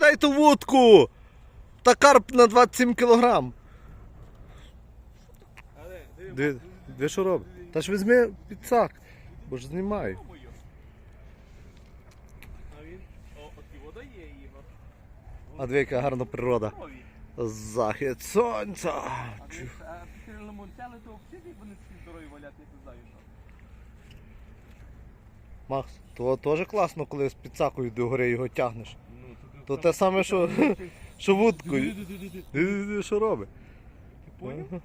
Кидай ту вудку! Та карп на 27 кілограм. Диви, де що робить? Та ж візьми підсак, бо ж знімаю. А дві яка гарна природа. Захід сонця. А ти а то взагалі вони всі. Макс, то теж класно, коли з підсакою до гори його тягнеш. Ну, То те саме, що, що вудкою. Ти Що робить? поняв? Ага.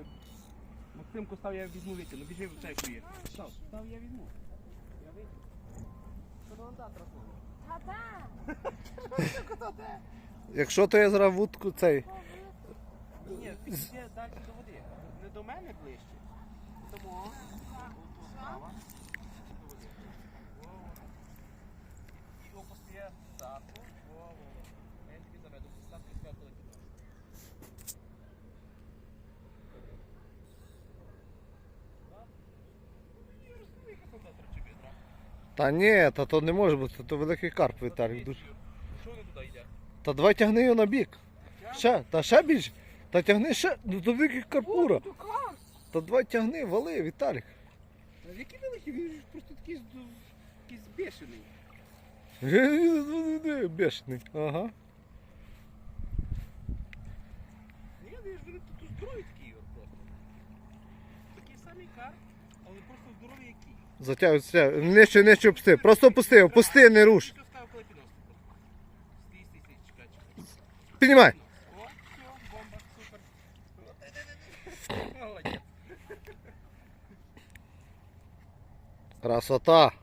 Е, Максимку став я візьму віки, ну біжи в цей клює. Став, став я візьму. Я вийду. Що ланта трапило? Якщо то я зараз вудку цей. Ні, ні, ти далі до води. Не до мене ближче. Тому. Отут справа. До води. Во-во. Опустя саку. Во-во. Я тобі заведу як завтра чи відра. Та ні, та то не може бути, то великий карп Віталік. Дуже. Що вони туди йде? Та давай тягни його на бік. Ще, та ще більше. Та тягни ще, ну то великий карпура. Та давай тягни, вали, Віталік. Який великий, він ж просто такий з-. Бешений. Ага. Ні, він ж вони тут здоровий такий просто. Такий самий карп, але просто здоровий який. Затягуй, затягуй. Нижче, нижче опусти. Просто опусти, опусти, не руш. Що коли підносити? Стій, стій, стій, чекай, чекай. Піднімай. О, все, бомба, супер. Молодець. Красота.